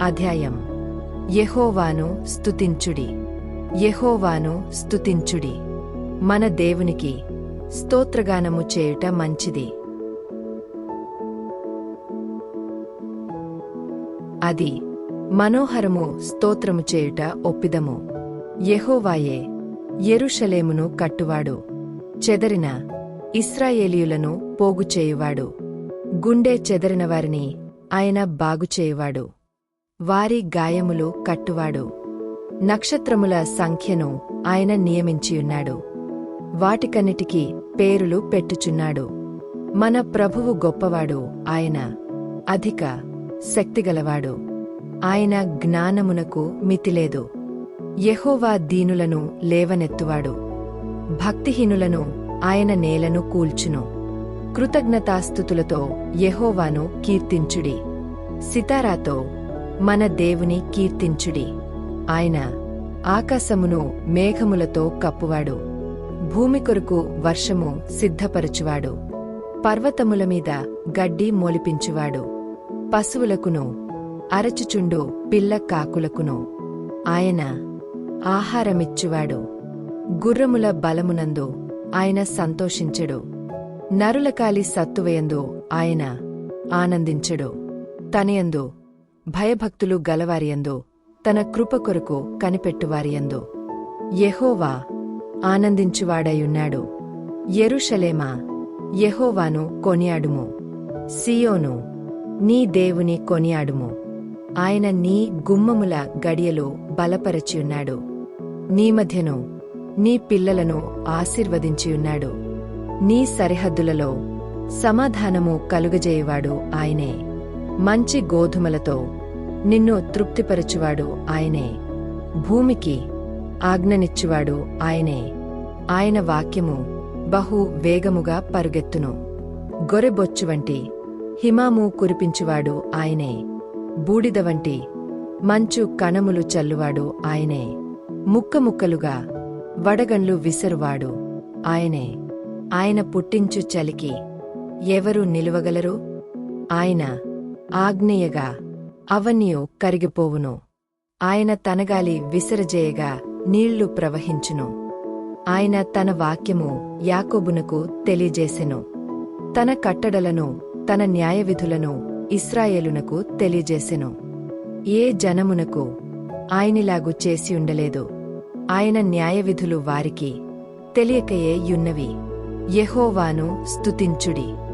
అధ్యాయం. యెహోవాను స్తుతించుడి. యెహోవాను స్తుతించుడి. మన దేవునికి స్తోత్రగానము చేయుట మంచిది. అది మనోహరము స్తోత్రము చేయుట ఒప్పిదము. యెహోవాయే ఎరుషలేమును కట్టువాడు. చెదరిన ఇస్రాయేలీయులను పోగుచేయువాడు. గుండె చెదరిన వారిని ఆయన బాగుచేయువాడు. వారి గాయములు కట్టువాడు. నక్షత్రముల సంఖ్యను ఆయన నియమించియున్నాడు వాటికన్నిటికీ పేరులు పెట్టుచున్నాడు. మన ప్రభువు గొప్పవాడు ఆయన. అధిక శక్తిగలవాడు. ఆయన జ్ఞానమునకు మితిలేదు. యహోవా దీనులను లేవనెత్తువాడు. భక్తిహీనులను ఆయన నేలను కూల్చును. కృతజ్ఞతాస్థుతులతో యహోవాను కీర్తించుడి. సితారాతో మన దేవుని కీర్తించుడి. ఆయన ఆకాశమును మేఘములతో కప్పువాడు. భూమి కొరకు వర్షము సిద్ధపరచువాడు. పర్వతముల మీద గడ్డి మోలిపించువాడు. పశువులకును అరచుచుండు పిల్ల కాకులకును. ఆయన ఆహారమిచ్చువాడు. గుర్రముల బలమునందు ఆయన సంతోషించడు. నరులకాలి సత్తువయందు ఆయన ఆనందించడు. తనయందు భయభక్తులు గలవారియందు తన కృప కొరకు కనిపెట్టువారియందు యెహోవా ఆనందించువాడయున్నాడు. ఎరుషలేమా యెహోవాను కొనియాడుము. సియోను నీ దేవుని కొనియాడుము. ఆయన నీ గుమ్మముల గడియలు బలపరచియున్నాడు. నీ మధ్యను నీ పిల్లలను ఆశీర్వదించియున్నాడు. నీ సరిహద్దులలో సమాధానము కలుగజేయువాడు ఆయనే. మంచి గోధుమలతో నిన్ను తృప్తిపరచువాడు ఆయనే. భూమికి ఆజ్ఞనిచ్చువాడు ఆయనే. ఆయన వాక్యము బహు వేగముగా పరుగెత్తును. గొరెబొచ్చు వంటి హిమాము కురిపించువాడు ఆయనే. బూడిద వంటి మంచు కణములు చల్లువాడు ఆయనే. ముక్కముక్కలుగా వడగండ్లు విసరువాడు ఆయనే. ఆయన పుట్టించు చలికి ఎవరు నిలువగలరు? ఆయన ఆగ్నేయగా అవన్నీయు కరిగిపోవును. ఆయన తనగాలి విసరజేయగా నీళ్ళు ప్రవహించును. ఆయన తన వాక్యము యాకోబునకు తెలియజేసెను. తన కట్టడలను తన న్యాయవిధులను ఇస్రాయేలునకు తెలియజేసెను. ఏ జనమునకు ఆయనిలాగు చేసి ఉండలేదు. ఆయన న్యాయవిధులు వారికి తెలియకయే యున్నవి. యెహోవాను స్తుతించుడి.